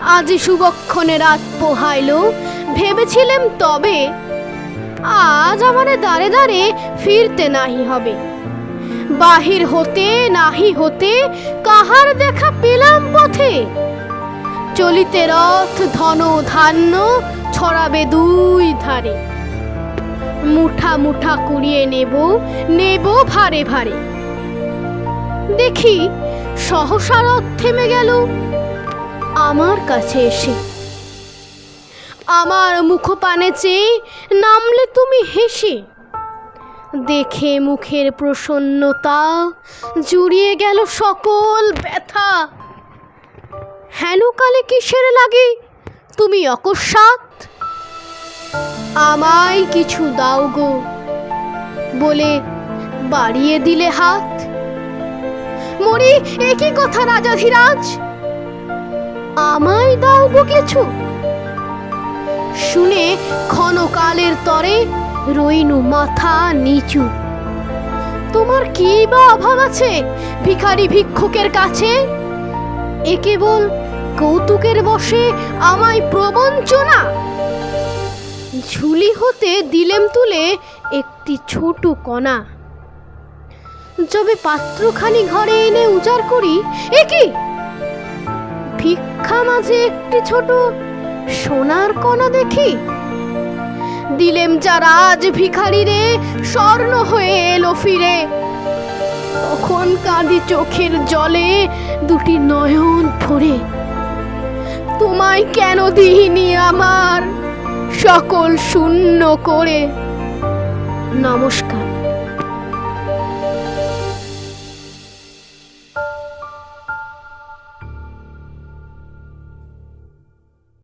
আজ শুভক্ষণে রাত পোহাইল। ভেবেছিলেম তবে আজ আমারে দাঁড়ে দাঁড়ে ফিরতে নাহি হবে। বাহির হতে নাহি হতে কাহার দেখা পেলাম পথে? চলিতে রথ ধন ধান্য ছড়াবে দুই ধারে। মুঠা মুঠা কুড়িয়ে নেব নেব ভারে ভারে। দেখি সহসা রথ থেমে গেল। আমার কাছে এসে। আমার মুখপানে চেয়ে নামলে তুমি হেসে। দেখে মুখের প্রসন্নতা জুড়িয়ে গেল সকল ব্যথা। হেন কালে কিসের লাগে? তুমি অকস্মাৎ আমায় কিছু দাও গো বলে বাড়িয়ে দিলে হাত। মরি একই কথা রাজাধিরাজ? আমায় দাও গো কিছু। শুনে ক্ষণকালের তরে রইনু মাথা নিচু। তোমার কি বা অভাব আছে ভিখারি ভিক্ষুকের কাছে? এ কেবল কৌতুকের বসে আমায় প্রবঞ্চনা। ঝুলি হতে দিলেম তুলে একটি ছোট কণা। যবে পাত্রখানি ঘরে এনে উজাড় করি, এ কি? মাঝে একটি ছোট সোনার কণা দেখি। দিলেম যারা আজ ভিখারি রে স্বর্ণ হয়ে এলো ফিরে। তখন কাঁদি চোখের জলে দুটি নয়ন ভরে। তোমায় কেন দিইনি আমার? সকল শূন্য করে। নমস্কার।